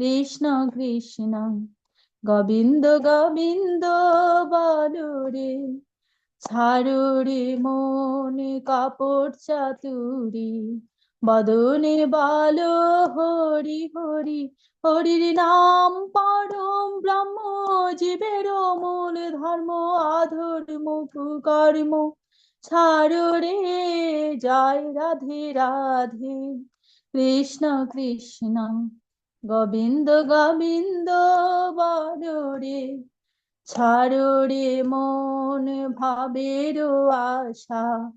কৃষ্ণ কৃষ্ণ, গোবিন্দ গোবিন্দ বলো রে। ছাড়ো রে মন, কাপড় চাতুরি, বদনে বলো হরি হরি, হরির নাম পরম ব্রহ্ম, জীবের মূল ধর্ম আধর্ম কর্ম। ছাড়ো রে জয় রাধে রাধে, কৃষ্ণ কৃষ্ণ। গোবিন্দ গোবিন্দ, বলো রে। ছাড়ো রে মন ভাবের আশা।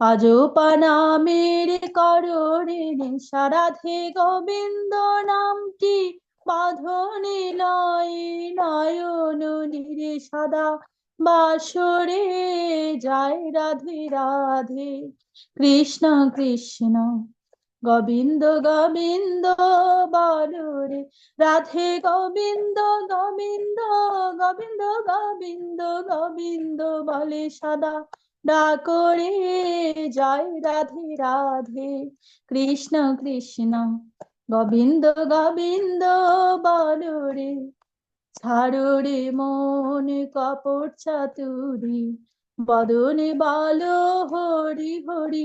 আজ পানামের করো রে নেশা। রাধে গোবিন্দ নামটি বাঁধনে লয় নয়ন নিরে সদা। বাসরে যায় রাধে রাধে। কৃষ্ণ কৃষ্ণ। গোবিন্দ গোবিন্দ বলো রে রাধে গোবিন্দ গোবিন্দ গোবিন্দ গোবিন্দ গোবিন্দ বলে সদা ডাকরে জয় রাধে রাধে কৃষ্ণ কৃষ্ণ গোবিন্দ গোবিন্দ বলো রে ছাড়ো রে মন কপট চাতুরি। বদনে বলো হরি হরি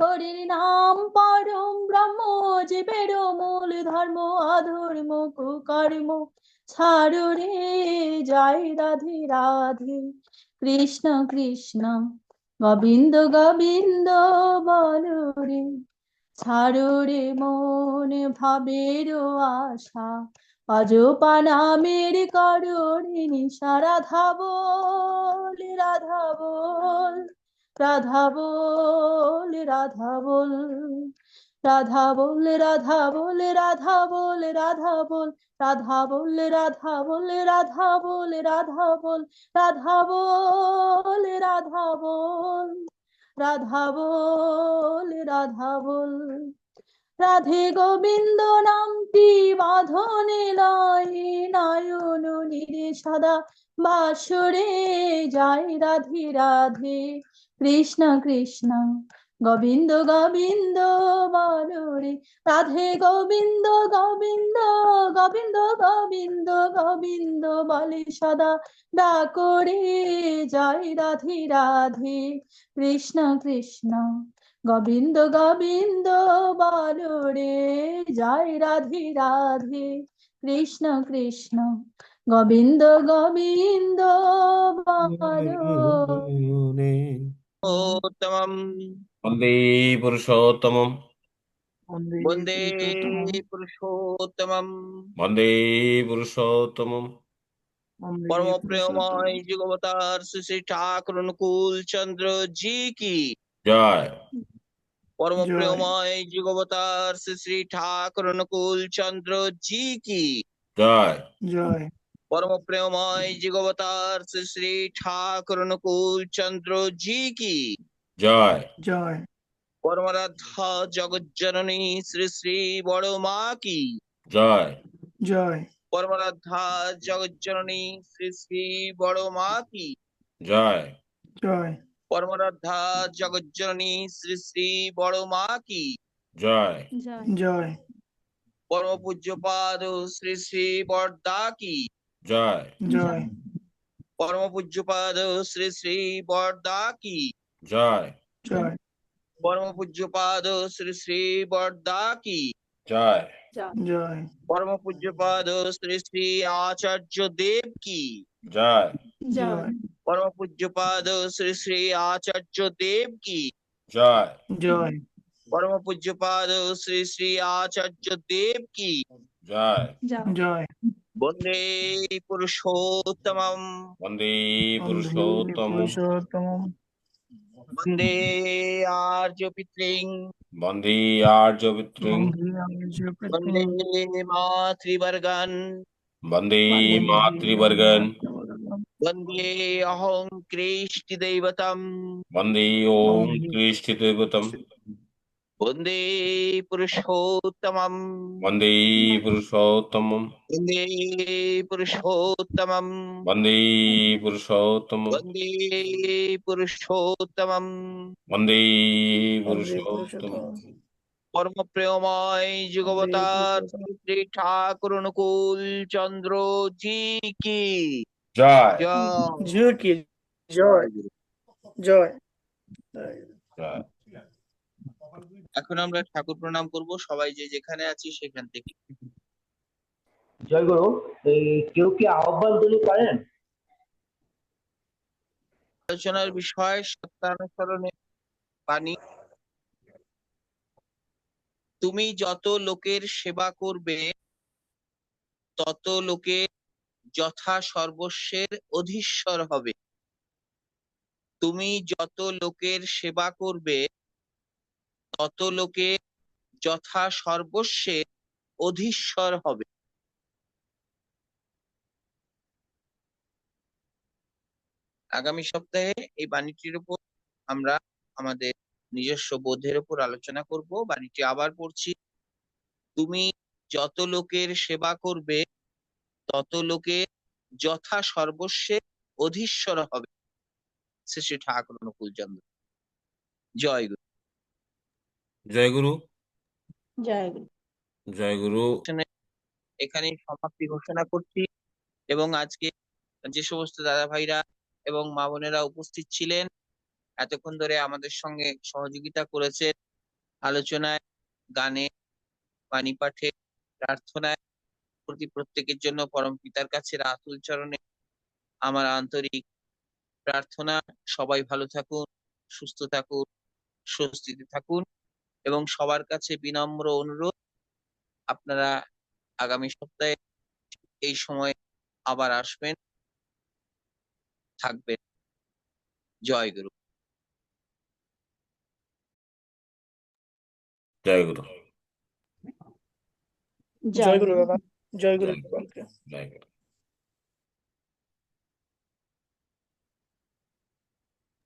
হরির নাম পরম ব্রহ্ম জীবের মূল ধর্ম অধর্ম কুকর্ম ছাড়ো রে জয় রাধে রাধে কৃষ্ণ কৃষ্ণ গোবিন্দ গোবিন্দ বলো ছাড়ো রে মন ভাবের আশা অজপা নামের করণে নিশা রাধা বল রাধা বল রাধা বল রাধা বল রাধা বল রাধা বল রাধা বল রাধা বল রাধা বল রাধা বল রাধা বল রাধা বল রাধা বল রাধা বল রাধা বল রাধে গোবিন্দ নামটি বাঁধনে লয় নয়ন নিরে সদা বাসরে যায় রাধে রাধে। কৃষ্ণ কৃষ্ণ, গোবিন্দ গোবিন্দ বলো রে রাধে গোবিন্দ গোবিন্দ গোবিন্দ গোবিন্দ গোবিন্দ বলে সদা ডাকরে জয় রাধে রাধে। কৃষ্ণ কৃষ্ণ, গোবিন্দ গোবিন্দ বলো রে জয় রাধে রাধে। কৃষ্ণ কৃষ্ণ গোবিন্দ গোবিন্দ পুরুষোত্তমম। বন্দে পুরুষোত্তমম। বন্দে পরম প্রেমময় যুগবতার শ্রী ঠাকুর অনুকূল চন্দ্র জি কি? জয়। পরম যুগবতার শ্রী ঠাকুর অনুকূল চন্দ্র জি কি? জয়। জয়। परम प्रेमय जिगवतार শ্রী श्री ठाकुर अनुकूल चंद्र जी জয় जय। जय জগজ্জননী শ্রী শ্রী বড় মা কি জয় জয় পরমরাধা জগজ্জননী শ্রী শ্রী বড় মা কি জয় জয় পরমরাধা জগৎ শ্রী শ্রী বড় মা কি জয় জয় পরম পূজ্যপাদ শ্রী শ্রী বরদা কি জয়। জয়। পরম পূজ্যপাদ শ্রী শ্রী বরদা কি জয়। জয়। পরম পূজ্যপাদ শ্রী শ্রী বরদা কি জয়। জয়। পরম পূজ্যপাদ শ্রী শ্রী আচার্য দেব কি জয়। জয়। পরম পূজ্যপাদ শ্রী শ্রী আচার্য দেব কি জয়। জয়। পরম পূজ্যপাদ শ্রী শ্রী আচার্য দেব কি জয়। জয়। वंदे पुरुषोत्तम वंदे वंदे पुरुषोत्तमम्। वंदे पुरुषोत्तमम् वंदे आर्यपितृं वंदे आर्यपितृं वंदे मातृवर्गन्। वंदे मातृवर्गन्। वंदे अहं वंदे ओम कृष्ण देवतम। वंदे पुरुषोत्तमम् वन्दे पुरुषोत्तमम् वंदे पुरुषोत्तमम् वन्दे पुरुषोत्तमम् वंदे पुरुषोत्तमम् वन्दे বন্দে पुरुषोत्तमम् পুরুষোত্তম परम प्रेममय जुगवतार श्री ठाकुर अनुकूल चंद्र जी की जय जय জয় কি জয় জয় जय এখন আমরা ঠাকুর প্রণাম করব সবাই যে যেখানে আছি সেখান থেকে। জয় গুরু কেউ কি আহ্বান তুলি পারেন আলোচনার বিষয় সত্যানুসরণে বাণী। তুমি যত লোকের সেবা করবে তত লোকে যথা সর্বস্বের অধীশ্বর হবে। তুমি যত লোকের সেবা করবে তত লোকে যথা সর্বস্বে অধীশ্বর হবে। আগামী সপ্তাহে এই বাণীটির উপর আমরা আমাদের নিজস্ব বোধের উপর আলোচনা করব। বাণীটি আবার পড়ছি, তুমি যত লোকের সেবা করবে তত লোকে যথা সর্বস্বে অধীশ্বর হবে। শ্রী ঠাকুর অনুকূল চন্দ্র। জয় গুরু। জয় গুরু জয় জয় গুরু এখানে সমাপ্তি ঘোষণা করছি এবং আজকে যে সমস্ত দাদা ভাইরা এবং মা বোনেরা উপস্থিত ছিলেন এতক্ষণ ধরে আমাদের সঙ্গে সহযোগিতা করেছেন। আলোচনায় গানে বাণী পাঠে প্রার্থনায় প্রতি প্রত্যেকের জন্য পরম পিতার কাছে আতুল চরণে আমার আন্তরিক প্রার্থনা। সবাই ভালো থাকুন সুস্থ থাকুন স্বস্তিতে থাকুন। এবং সবার কাছে বিনম্র অনুরোধ আপনারা আগামী সপ্তাহে এই সময় আবার আসবেন। থাকবেন। জয় গুরু। জয় গুরু। জয় গুরু দাদা জয় গুরু। জয় গুরু। জয় গুরু।